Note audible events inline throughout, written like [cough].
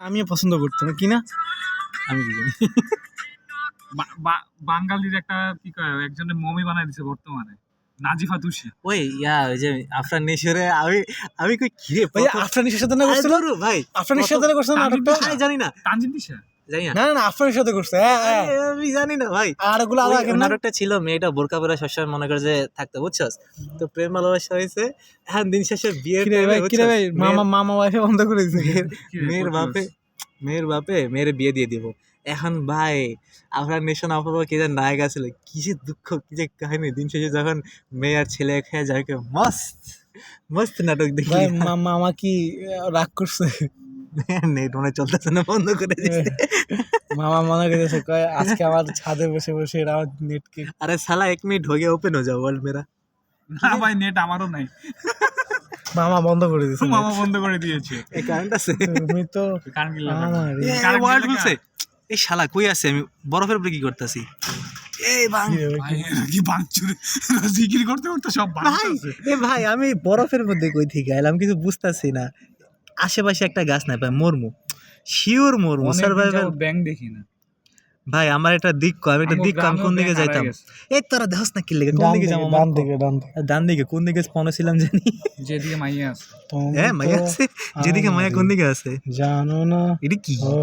আমিও পছন্দ করতাম কি না? আমি কি জানি। বাঙালির একটা কি কয় একজনের মমি বানাই দিছে বর্তমানে নাজিফা তুষি। ওই ইয়া ওই যে আফরান নেশরে আমি আমি কই কি রে ভাই আফরানের সাথে না করছিল? ভাই আফরান আফরানের সাথে না করছিল? না আমি জানি না। তানজিন দিশা জানি না না না না সাথে করছে হ্যাঁ হ্যাঁ। আমি জানি না ভাই। আর ওগুলো আরও ওই আগে না? নাটকটা ছিল মেয়েটা বোরকা পরে সবসময় মনে করে যে থাকতে বুঝছস? তো প্রেম ভালোবাসা হয়েছে এখন দিন শেষে বিয়ের কিরে time এ ভাই কিরে বুঝছস, ভাই মামা মামা ওয়াইফে বন্ধ করে দিয়েছে মেয়ের বাপে মেয়ের বাপে মেয়ের বিয়ে দিয়ে দিব। এখন ভাই আপনার নেশন আপাতত কে যে নায়ক আছিল কি যে দুঃখ কি যে কাহিনী। দিন শেষে যখন মেয়ে আর ছেলে খেয়ে যায় মস্ত মস্ত নাটক দেখি। মামা কি রাগ করছে। [laughs] নেট মনে চলতেছে না বন্ধ করে মামা মনে করেছে কয় আজকে আমার ছাদে বসে বসে এরা নেট কে আরে এক মিনিট হয়ে ওপেন হয়ে যাও মেরা না ভাই নেট আমারও নাই। মামা বন্ধ করে দিয়েছে মামা বন্ধ করে দিয়েছে। এই কারেন্ট আছে? তুমি তো [laughs] গিলা এই শালা কই আছে? আমি বরফের উপরে কি করতেছি? ভাই করতে ভাই আমি বরফের মধ্যে কই থেকে এলাম কিছু বুঝতাছি না। আশেপাশে একটা গাছ নাই ভাই মরমু। শিওর মরমু সার্ভাইভাল ব্যাংক দেখি না। ভাই আমার একটা দিক কো আমি একটা দিক আমি কোন দিকে যাইতাম? এই তোরা দেখছ না কি লেগে কোন দিকে যাব ডান দিকে ডান দিকে। ডান দিকে কোন দিকে স্পন ছিলাম জানি? যেদিকে মাইয়া আছে। হ্যাঁ মায়া তো আছে? যেদিকে মায়া কোন দিকে আছে? জানো না। এটা কি? ও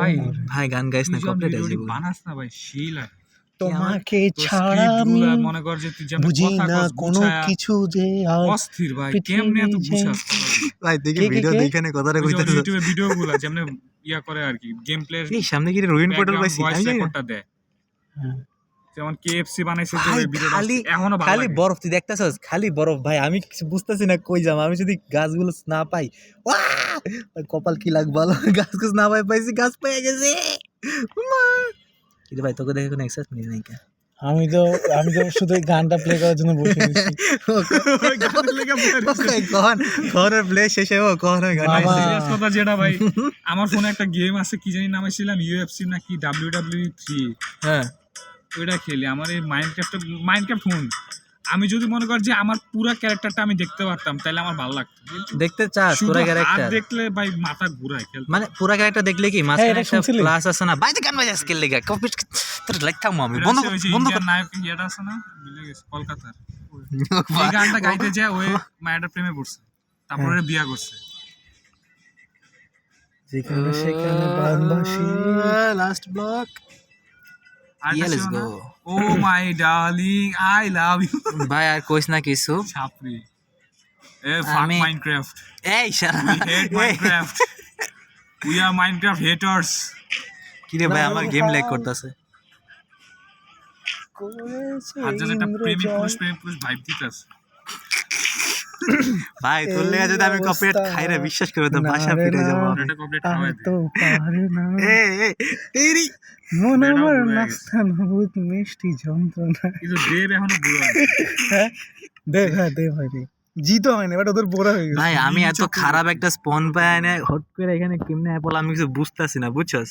ভাই, ভাই গান গাইছ না কমপ্লিট আছে বানাস না ভাই লাগে তোমাকে ছাড়া আমি মনে কর যে তুই যেমন বুঝি না কোনো কিছু যে আর অস্থির ভাই কেমনে এত গুছাস ভাই দেখি ভিডিও? দেখে নে কথাটা কইতাছ ইউটিউবে ভিডিও গুলা যেমন ইয়া করে আর কি গেম প্লে এই সামনে কি রোহিন পোর্টাল পাইছি আমি। রেকর্ডটা দেয় হ্যাঁ। যেমন কেএফসি বানাইছে যে ভিডিওটা খালি- এখনও ভালো খালি। বরফ তুই দেখতেছস খালি বরফ ভাই আমি কিছু বুঝতেছি না কই যাম আমি যদি গাছগুলো না পাই কপাল কি লাগ ভালো গাছ গাছ না পাই পাইছি গাছ পেয়ে গেছে উমা! কিন্তু ভাই তোকে দেখে কোনো এক্সাইজ মিলি নাই কে আমি তো আমি তো শুধু গানটা প্লে করার জন্য বসে কখন প্লে শেষে ও কখন গান সিরিয়াস কথা যেটা ভাই আমার ফোনে একটা গেম আছে কি জানি নামাইছিলাম ইউএফসি নাকি ডাব্লিউ ডাব্লিউ থ্রি হ্যাঁ। ওইটা খেলি আমার এই মাইনক্রাফট মাইনক্রাফট ফোন আমি যদি মনে কর যে আমার পুরো ক্যারেক্টারটা আমি দেখতে পারতাম তাহলে আমার ভালো লাগতো। দেখতে চাস পুরা ক্যারেক্টার দেখলে ভাই মাথা ঘুরায় খেলতে। মানে পুরা ক্যারেক্টার দেখলে কি? মাঝখানে একটা ক্লাস আছে না? বাইরে গান বাজাস কে লেগে? কপি তোর লাগতাম আমি। বন্ধ ওই বন্ধ কর। নায়ক ইয়েটা আছে না? মিলে গেছে কলকাতার। [laughs] এই গানটা গাইতে যায় ওই মায়ের প্রেমে পড়ছে। তারপরে হ্যাঁ। বিয়া করছে। যেখানে সেখানে বানবাসী। Last block R let's go oh my darling I love you. ভাই আর কইস না কিছু। ছাপরি এ ফাক মাইনক্রাফট এই শালা। Hate Minecraft we are Minecraft Minecraft কি রে ভাই আমার গেম ল্যাগ করতেছে। আর একটা প্রেমিক পুরুষ প্রেমিক পুরুষ ভাইব দিতেছে। ভাই তোর লেগে যদি আমি কপিরাইট খাই রে বিশ্বাস করে তো না বাসা ফিরে না। যাব। আর খাওয়াই দে। তো পারে না। এ এ তেরি। মন আমার বুড়ো হয়ে নাস্তান বহুত মিষ্টি যন্ত্রণা। কিন্তু দেব এখনও বুড়ো। হ্যাঁ? দে ভাই দে ভাই জিতো হয়নি বাট ওদের বোরা হয়ে গেছে। ভাই আমি এত খারাপ একটা স্পন পাই না হট করে এখানে কেমনে অ্যাপল আমি কিছু বুঝতাছি না বুঝছস?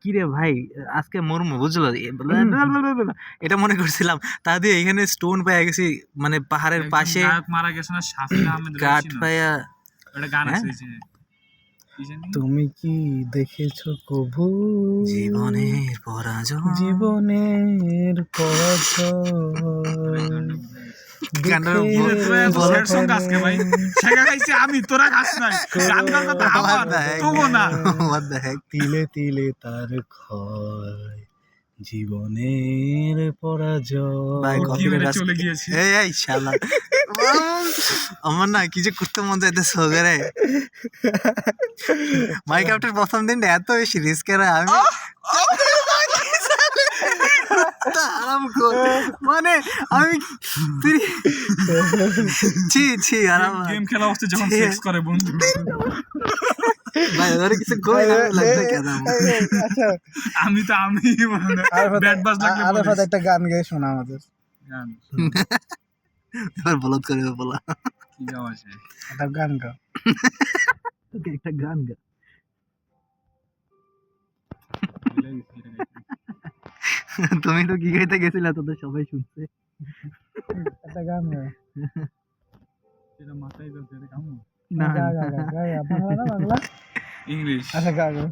কি রে ভাই? আজকে মরমু বুঝলো? এটা মনে করছিলাম। তা দিয়ে এখানে স্টোন পেয়ে গেছি মানে পাহাড়ের পাশে। মারা গেছে না কাঠ গান হ্যাঁ? তুমি কি দেখেছ কবু জীবনের পরাজয়। জীবনের পরাজয়। [laughs] আমি, তোরা খাস নাই। কথা আমার, না। তিলে তিলে তার ক্ষয় জীবনের পরাজয়। চলে গিয়েছে। এই এই শালা। আমার না কি যে করতে মন চাইতেছে ওগরে মাইক্রাফটের প্রথম দিনটা এত বেশি রিস্কের আমি আরাম কর। মানে আমি তুই- ছি ছি আরাম গেম খেলা অবস্থা যখন। সেক্স করে বন্ধু। ভাই ওরে কিছু কই না লাগবে কেন? আচ্ছা। আমি তো আমি ব্যাট বাজ লাগলে আরাফাত। একটা গান গায়ে শোনা আমাদের। গান, এবার বলত করে বলা। কি যাওয়া আছে? একটা গান গাও। একটা গান গা। তুমি তো কি গাইতে গেছিলা তোদের সবাই শুনছে। একটা গান সেটা মাথায় যাচ্ছে এটা কেমন না গা গা গা গা গা, বাংলা না বাংলা ইংলিশ। আচ্ছা গা গা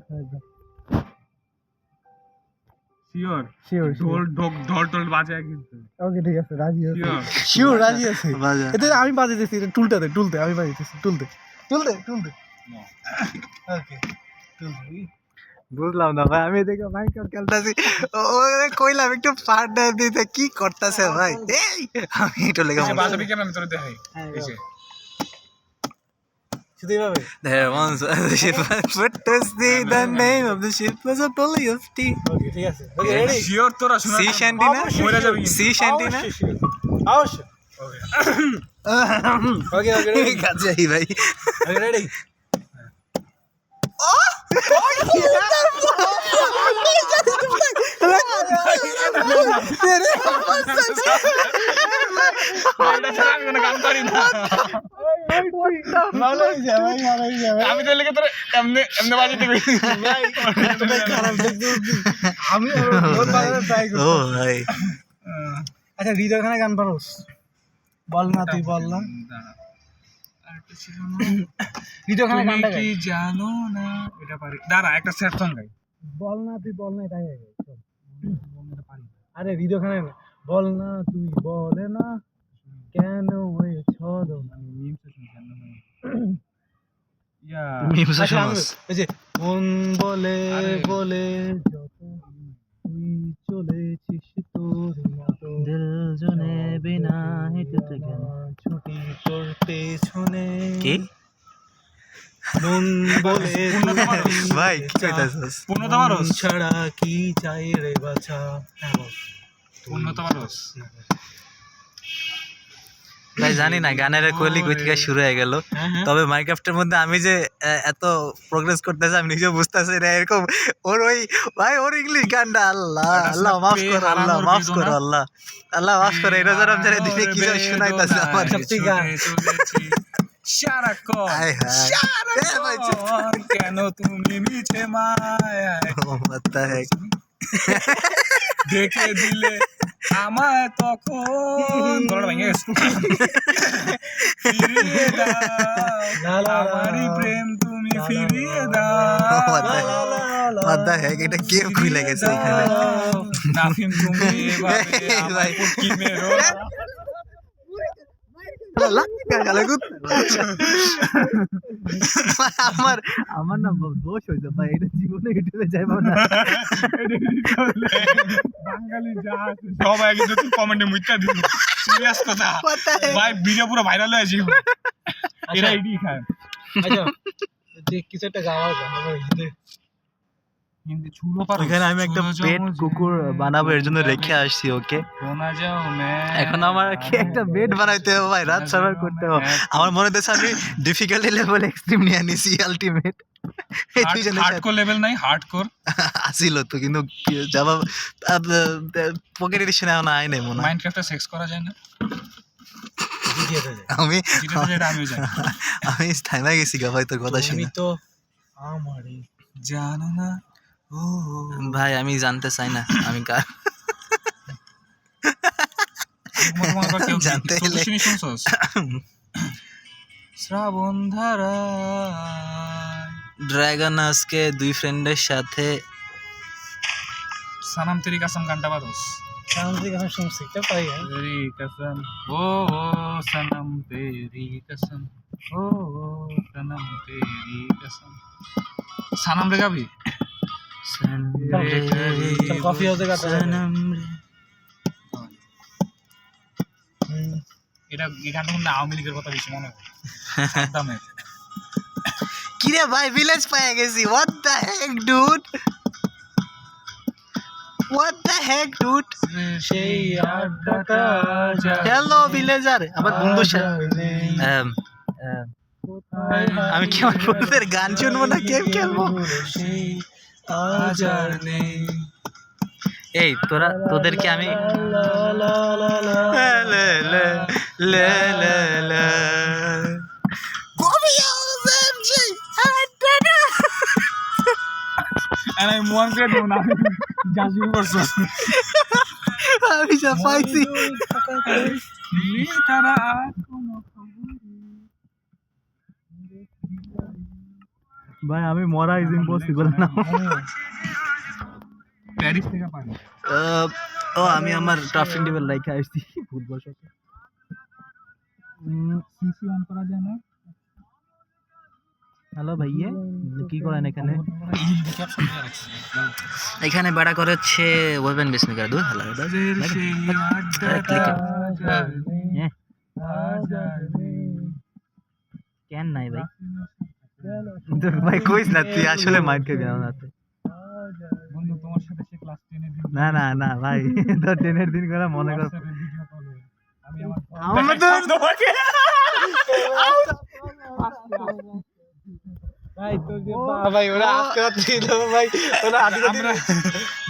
শিওর শিওর ঢোল ঢোক ঢোল টোল বাজায় কিন্তু। ওকে ঠিক আছে রাজি আছে। শিওর শিওর রাজি আছে। আমি বাজাইতেছি এটা টুলটাতে টুলতে আমি টুলতে টুলতে টুলতে ওকে টুলতে বুঝলাম না ভাই আমি এদিকে মাইনক্রাফট খেলতেছি। ও কইলাম একটু পার্টনার দিতে কি করতেছে ভাই? এই আমি একটু লেগে সে বাজাবি কেন আমি তোর দেখাই। এই যে। শুধু এইভাবে? There once was a ship, but to the name of the ship was a belly of tea. ওকে ঠিক আছে। ওকে রেডি শিওর তোরা শোনা। Sea shanty না? মরে যাবে Sea shanty না? অবশ্যই। ওকে ওকে রেডি কাজে ভাই। ওকে রেডি এটা আমি তো লেগে তোর এমনি এমনি বাজাতে। আমি ও ভাই আচ্ছা হৃদয়খানে গান পারোস বল না তুই বল না আরেকটা ছিল না। হৃদয়খানে গানটা কি জানো না? এটা পারি। দাঁড়া একটা স্যাড সং গাই। বল না তুই বল না এটাই গাই আরে হৃদয়খানে বল না তুই বলে না। কেন ওই ছলো না। ইয়া। মিমস আচ্ছা, ওই যে মন বলে বলে তুই চলেছিস তোর দিল জনে বিনা হেঁটে গেল ছুটি তোর পেছনে কি? [laughs] মানুষ। ভাই কইতাছস ছাড়া কি চাই রে বাছা? হ্যাঁ। পূর্ণতা পারস ভাই জানি না গানের কলি কই থেকে শুরু হয়ে গেল হ্যাঁ হ্যাঁ তবে মাইনক্রাফটের মধ্যে আমি যে এত প্রোগ্রেস করতেছি আমি নিজেও বুঝতেছি না এরকম ওর ওই ভাই ওর ইংলিশ গানটা আল্লাহ আল্লাহ মাফ করো আল্লাহ মাফ। করো আল্লাহ আল্লাহ মাফ করো এটা যারা যারা দিনে কি যেন শোনাইতাছে আমার সত্যি গান। হায় হায় ভাই, কেন তুমি মিছে মায়? দেখে দিলে আমায় তখন গলাটা ভেঙে গেছে ফিরিয়ে দাও। আমারই প্রেম তুমি ফিরিয়ে। দাও the heck? এটা কে খুলে গেছে এখানে নাফিম তুমি এভাবে এই পুটকি মেরো না। আল্লাহ, গালে গুত। আমার আমার না দোষ হয়েছে ভাই এটা জীবনে ইউটিউবে যাইব না। বাঙালি যা সবাই কিন্তু তুই কমেন্টে মুইতা দিবি। সিরিয়াস কথা? ভাই ভিডিও পুরো ভাইরাল হয়ে যাবে এরা এডি খায়। আচ্ছা যে কিছু একটা গাওয়া গান আমার ছুলো পারো ওখানে আমি একটা পেট কুকুর বানাবো এর জন্য রেখে আসছি ওকে। শোনা যাও মে এখন আমার কি একটা বেড বানাইতে হবে ভাই? রাত সার্ভার করতে হবে। আমার মনে হচ্ছে আমি ডিফিকাল্টি লেভেল এক্সট্রিম নিয়ে নিছি আলটিমেট হার্ডকোর লেভেল নাই হার্ডকোর আসিল তো কিন্তু জবাব পকেট এডিশনে এখন আয় নাই মনে হয়। মাইনক্রাফটে সেক্স করা যায় না? আমি আমি থাইমা গেছি গা ভাই তোর কথা আমি তো আমারই জানো না। ভাই আমি জানতে চাই না আমি কার? জানতে শ্রাবণ ধারা। ড্রাগন আজকে দুই ফ্রেন্ডের সাথে সানাম তেরি কাসাম গানটা বাদস সানাম তেরি কাসাম শুনছি কে পাই তেরি কাসাম ও ও সানাম তেরি কাসাম ও ও সানাম তেরি কাসাম। সানাম রে গাবি? হবে। হুম। এটা এই গানটা শুনলে আওয়ামী লীগের কথা বেশি মনে সাদ্দামের কিরে ভাই ভিলেজ পেয়ে গেছি what the heck dude what the heck dude সেই আড্ডাটা হ্যালো ভিলেজার আবার বন্ধু। আমি কি আমার বন্ধুদের গান শুনব না গেম খেলব সেই আজ আর নেই। এই তোরা তোদেরকে আমি লা লা লা লা। লে। লে লে লে লে কবি এমজি আর আমি মন করে দেবো না যা শুরু করছ আমি যা পাইছি। তারা। ভাই আমি মরা ইজ ইম্পসিবল না প্যারিস থেকে পানি ও আমি আমার ক্রাফটিং টেবিল রাইখা আসছি ফুটবল শট সিসি অন করা যায় না হ্যালো ভাইয়া কি করেন এখানে এখানে বেড়া করে হচ্ছে ওয়েবেন বিসমিকার দূর হ্যালো কেন নাই ভাই [laughs] ভাই কইস না তুই আসলে মাইন্ড কে গেল না তুই। বন্ধু তোমার সাথে সে ক্লাস 10 এর দিন না না না ভাই [laughs] তো টেনের দিন করে মনে কর। আমি আমার আমাদের [laughs] তোমাকে ভাই তোর যে ভাই ওরা আজকে ছিল ভাই ওরা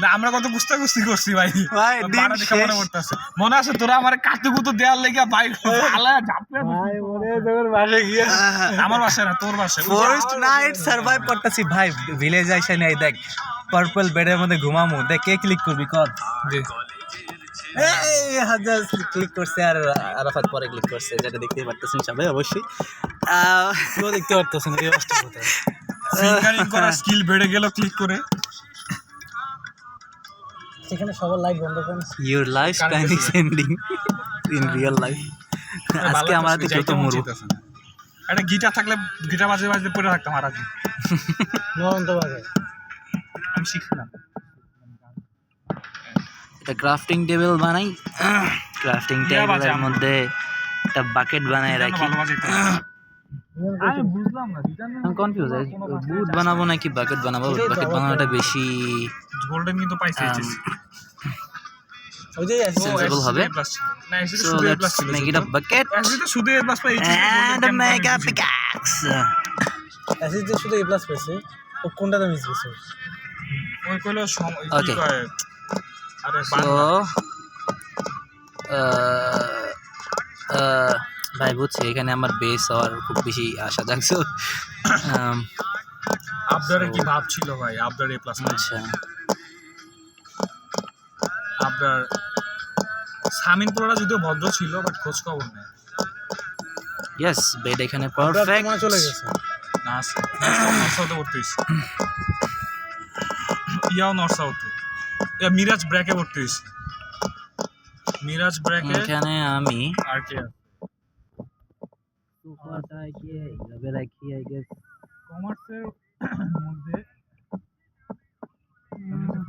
না আমরা কত গুস্তা গুস্তি করছি ভাই। ভাই দিন দেখে মনে শেষ। মনে আছে তোরা আমার কাটু কুতু দেওয়ার লেগে বাইক আলা ভাই ওরে তোর বাসে গিয়ে আমার বাসায় না তোর ফার্স্ট নাইট সার্ভাইভ করতেছি ভাই ভিলেজ আইসা নাই দেখ পার্পল বেডের মধ্যে ঘুমামু দেখ কে ক্লিক করবি কর। জি। ক্লিক করছে আর আরাফাত পরে ক্লিক করছে যেটা দেখতে পারতেছেন সবাই অবশ্যই। আহ, কেউ দেখতে পারতেছেন এই অবস্থা ফিঙ্গারিং [laughs] করার স্কিল বেড়ে গেল ক্লিক করে। সেখানে সবার লাইট বন্ধ করেন your life span is ending in real life আজকে আমার হাতে যত মরু একটা গিটার থাকলে গিটার বাজে বাজে পড়ে থাকতাম আর আগে [laughs] নরন্ত বাজে। আমি শিখছিলাম একটা ক্রাফটিং টেবিল বানাই। ক্রাফটিং টেবিলের মধ্যে একটা বাকেট বানায় রাখি। ভালো বাজে আমি বুঝলাম না কনফিউজ বুট বানাবো নাকি বাকেট বানাবো? বাকেট বানানোটা বেশি গোল্ডেন কিন্তু পাইছি um, ও, sensible হবে। So শুধু A let's make it a bucket SSC তো শুধু A plus পাই, HSC and make a pickaxe acid শুধু এ প্লাস পেয়েছে ও কোনটাতে মিস গেছে ওই কইলো সম- কি কয়? বাদ uh, uh, ভাই বুঝছি এখানে আমার বেস হওয়ার খুব বেশি আশা জাগছে Um, কি ভাব ছিল ভাই? আবদার এ প্লাস আচ্ছা। আবদার সামিন পোলারা যদিও ভদ্র ছিল বাট খোঁজ খবর নেই। ইয়েস বেড এখানে পারফেক্ট চলে গেছে? না নর্থ সাউথে ভর্তি ইয়াও নর্থ সাউথে মিরাজ ব্র্যাকে ভর্তি হয়েছে। মিরাজ ব্র্যাকে এখানে আমি। আর কে আছে? সোফাটাকে এইভাবে রাখি আই গেস কমার্সের মধ্যে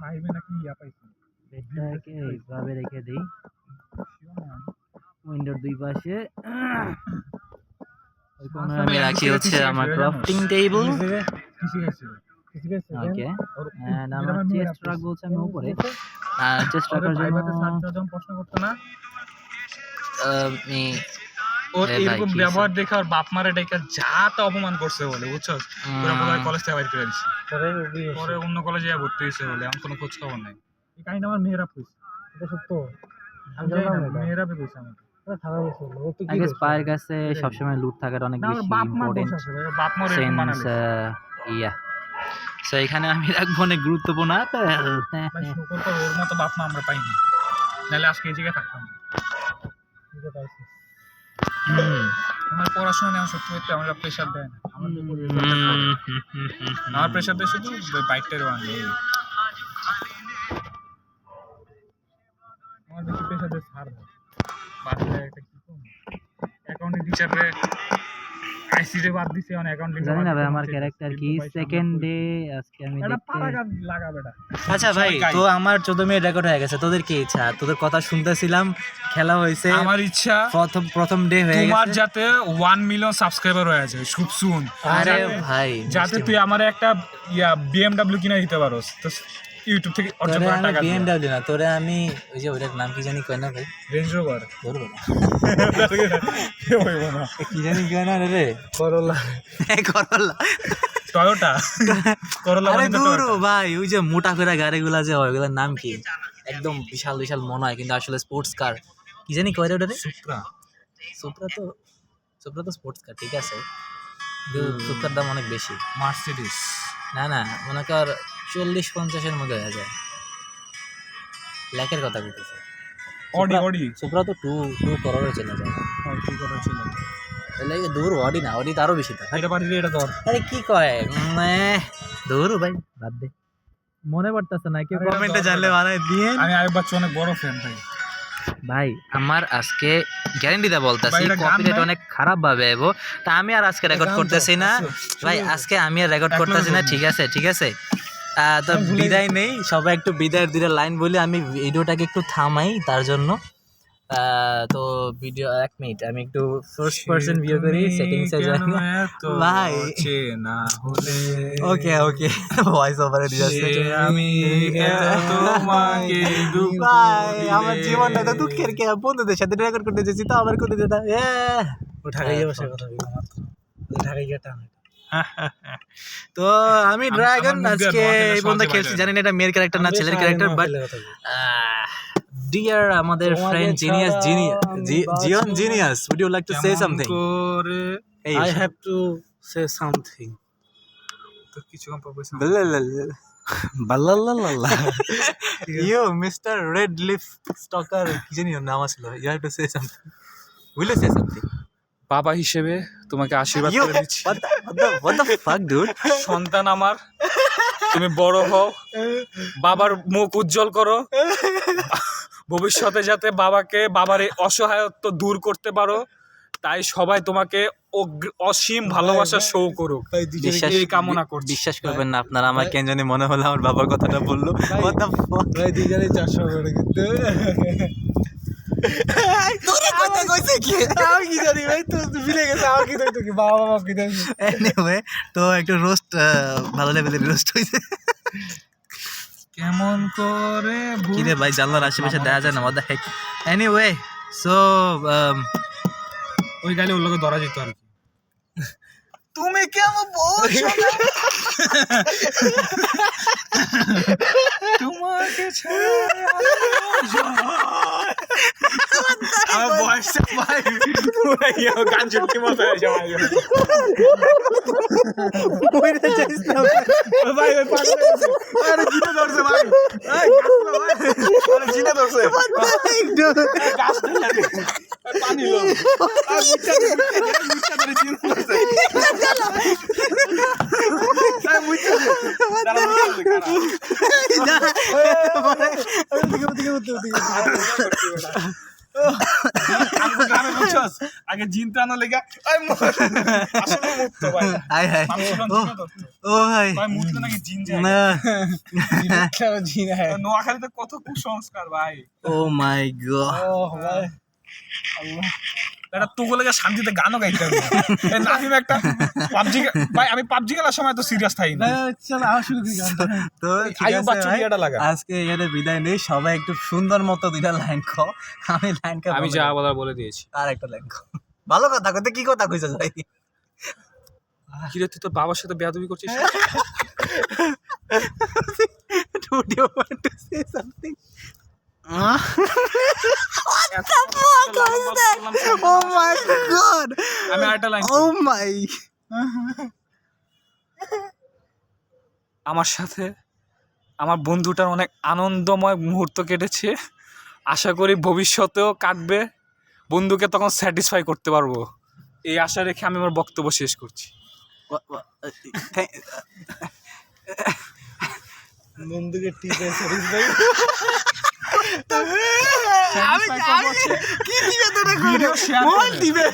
ফাইভে নাকি ইয়া পাইছি। বেডটাকে এইভাবে রেখে দিই। উইন্ডোর দুই পাশে। আমি রাখি হচ্ছে আমার ক্রাফটিং টেবিল কিসে গেছিল কিছু গেছে ওকে এন্ড আমার চেস্ট রাখব হচ্ছে আমি উপরে। চেস্ট রাখার জন্য প্রশ্ন করতো না। আমি ওর এরকম ব্যবহার দেখে ওর বাপ মারে ডেকে যা তা অপমান করছে বলে বুঝছ ওরা বলে উম, কলেজ থেকে বাইর করে দিচ্ছে পরে অন্য কলেজে ভর্তি হয়েছে বলে আমার কোনো খোঁজ খবর নাই। এই কাহিনী আমার মেয়েরা কইছে। এটা সত্য। আমি জানি না মেয়েরা কইছে আমাকে। এটা খারাপ হয়েছে ও তো আই কি গেস দোষ? পায়ের কাছে সবসময় লুট থাকাটা অনেক বেশি ইম্পর্টেন্ট ইয়া। সো এখানে আমি রাখব অনেক গুরুত্বপূর্ণ আপেল শুকর কর ওর মতো বাপ মা আমরা পাইনি। নাহলে আজকে এই জায়গায় থাকতাম। আমার পড়াশোনা নেওয়া সত্যি সত্যি আমরা প্রেশার দেয় না। আমার প্রেশার দেয় শুধু বাইকটার ওয়ানে আমার বেশি প্রেশার দেয় সার একটা কি অ্যাকাউন্টিং টিচারে আইসি বাদ দিছে অন অ্যাকাউন্টিং জানি না ভাই আমার ক্যারেক্টার কি? সেকেন্ড ডে আজকে আমি এটা পাড়া লাগা বেটা আচ্ছা ভাই তো আমার চোদ্দ মিনিট রেকর্ড হয়ে গেছে তোদের কি ইচ্ছা? তোদের কথা শুনতেছিলাম খেলা হয়েছে। আমার ইচ্ছা প্রথম প্রথম ডে হয়ে তোমার যাতে ওয়ান মিলিয়ন সাবস্ক্রাইবার হয়ে আছে খুব সুন আরে ভাই যাতে তুই আমার একটা ইয়া বিএমডব্লিউ কিনে দিতে পারোস। তো ইউটিউব থেকে অর্জন আমি টাকা বিএমডব্লিউ না তোরে আমি ওই যে ওইটার নাম কি জানি কয় না ভাই? রেঞ্জ রোভার ধরবো না। [laughs] কি জানি কয় না রে করলা করলা টয়োটা করলা আরে মানে দূর ভাই ওই যে মোটা করে গাড়িগুলা যে হয় ওগুলোর নাম কি? একদম বিশাল বিশাল মনে হয় কিন্তু আসলে স্পোর্টস কার কি জানি কয় রে ওটা রে? সুপ্রা সুপ্রা তো সুপ্রা তো স্পোর্টস কার ঠিক আছে। সুপ্রার দাম অনেক বেশি। মার্সিডিস না না মনে কর চল্লিশ পঞ্চাশের মধ্যে হয়ে যায়। ল্যাকের কথা বলতেছে অডি অডি সুপ্রা তো টু টু করোড়ে চলে যায়। কি করা ছিল তাহলে দূর? অডি না অডি তো বেশি তো। এটা পাঠিয়ে এটা ধর। আরে কি কয়? দূর ভাই বাদ দে। মনে পড়তেছে না কেউ কমেন্টে জানলে নেই। বানায় দিয়ে আমি আয়ুব বাচ্চু অনেক বড় ফ্যান ভাই। ভাই আমার আজকে গ্যারেন্টি দা বলতাছি কপিরাইট অনেক খারাপ ভাবে এবো তা আমি আর আজকে রেকর্ড করতেছি না। ভাই আজকে আমি আর রেকর্ড করতেছি না ঠিক আছে ঠিক আছে? তো বিদায় নেই সবাই একটু বিদায়ের দিকে লাইন বলি আমি ভিডিওটাকে একটু থামাই তার জন্য। তো ভিডিও এক মিনিট আমি একটু ফার্স্ট পার্সন ভিউ করি সেটিংসে যাই ভাই। না হলে? ওকে ওকে ভয়েস ওভারে দিয়ে আসছে। আমি [laughs] তোমাকে ভাই আমার জীবনটা তো দুঃখের কে? বন্ধুদের সাথে রেকর্ড করতে যাচ্ছি তো আমার করতে এ ঢাকায় বসে কথা বলি ঢাকায় গিয়ে টান [laughs] তো আমি ড্রাগন আজকে এই সহজে খেলছি। বাইরে। জানি না এটা মেয়ের ক্যারেক্টার না ছেলের ক্যারেক্টার বাট ডিয়ার আমাদের friend genius genius জিয়ন genius would you like to say something I have to say something তো কিছু কম পাবো বাল্লাল্লাল্লাহ you mister red leaf stalker কি জানি নাম ছিল you have to say something will say something বাবা হিসেবে তোমাকে আশীর্বাদ করে দিচ্ছি। সন্তান আমার তুমি বড় হও বাবার মুখ উজ্জ্বল করো ভবিষ্যতে যাতে বাবাকে বাবার এই অসহায়ত্ব দূর করতে পারো তাই সবাই তোমাকে অগ্র- অসীম ভালোবাসা শো করুক। এই কামনা করছি। বিশ্বাস করবেন না আপনারা আমার কেন জানি মনে হলো আমার বাবার কথাটা বলল। দুজনে চারশো করে কিন্তু তোরে কথা কইছে কি আমি কি জানি ভাই তো মিলে গেছে আমার কি দেখতো কি বাবা বাবা কি এনিওয়ে তো একটু রোস্ট ভালো লেভেলের রোস্ট হইছে কেমন করে কি রে ভাই জানলার আশেপাশে দেখা যায় না the heck? এনিওয়ে সো ওই গালে ওর লোকে ধরা যেত আর কি তুমি কেমন তোমাকে বয়সটা ভাই পুরো ইয়ে মতো হয়ে যাওয়া কইতে চাইছ না ভাই ওই পাগল আরে জিনে ধরছে ভাই এই গাছগুলো ভাই আরে জিনে ধরছে গাছ ধরে পানি লো আর মুচ্ছা ধরে ধরে জিনে ধরছে এই মুচ্ছা দাঁড়া দাঁড়া। আমি গ্রামে বুঝছস আগে জিন টানো লেগা। আসলে মুক্ত ভাই। [laughs] হাই হাই ও ভাই। ভাই মুক্ত নাকি জিন যায়? না। জিনা হ্যাঁ নোয়াখালীতে কত কুসংস্কার ভাই। ও মাই গড। ও ভাই। এটা তুগো লেগে শান্তিতে গানও গাইতে হবে। নাফিম একটা পাবজি ভাই আমি পাবজি খেলার সময় তো সিরিয়াস থাকি না। চল আবার শুরু করি তো ঠিক বাচ্চু ভাই, লাগা। আজকে এখানে বিদায় নেই। সবাই একটু সুন্দর মতো দুইটা লাইন কো আমি লাইন কা আমি যা বলার বলে দিয়েছি। আর একটা লাইন কো ভালো কথা কইতে কি কথা কইছ ভাই? কিরে তুই তো বাবার সাথে বেয়াদবি করছিস? Dude, you want to say something? Oh my god! Line Oh my! আমার সাথে আমার বন্ধুটার অনেক আনন্দময় মুহূর্ত কেটেছে আশা করি ভবিষ্যতেও কাটবে বন্ধুকে তখন স্যাটিসফাই করতে পারব এই আশা রেখে আমি আমার বক্তব্য শেষ করছি বন্ধুকে টিপে সারিস ভাই। আমি কি দিবে তোরা ভিডিও শেয়ার মোবাইল দিবে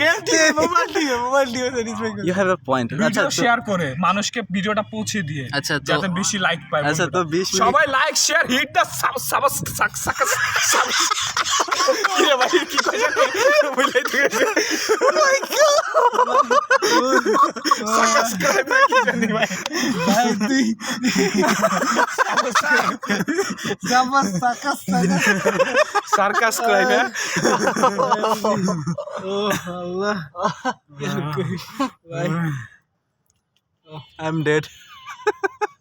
গেম টিপে? মোবাইল টিপে মোবাইল টিপে সারিস ভাই ইউ হ্যাভ আ পয়েন্ট আচ্ছা শেয়ার করে মানুষকে ভিডিওটা পৌঁছে দিয়ে আচ্ছা যাতে বেশি লাইক পায় আচ্ছা, তো 20 সবাই like share hit the sub sub সাক সাক সাব কি রে ভাই কি কইছ? বলে তুই সাবস্ক্রাইব কি জানি ভাই। ভাই তুই জামাস সাকাস সাকাস সার্কাস ক্রাইব হ্যাঁ ও আল্লাহ ভাই I'm dead. [laughs]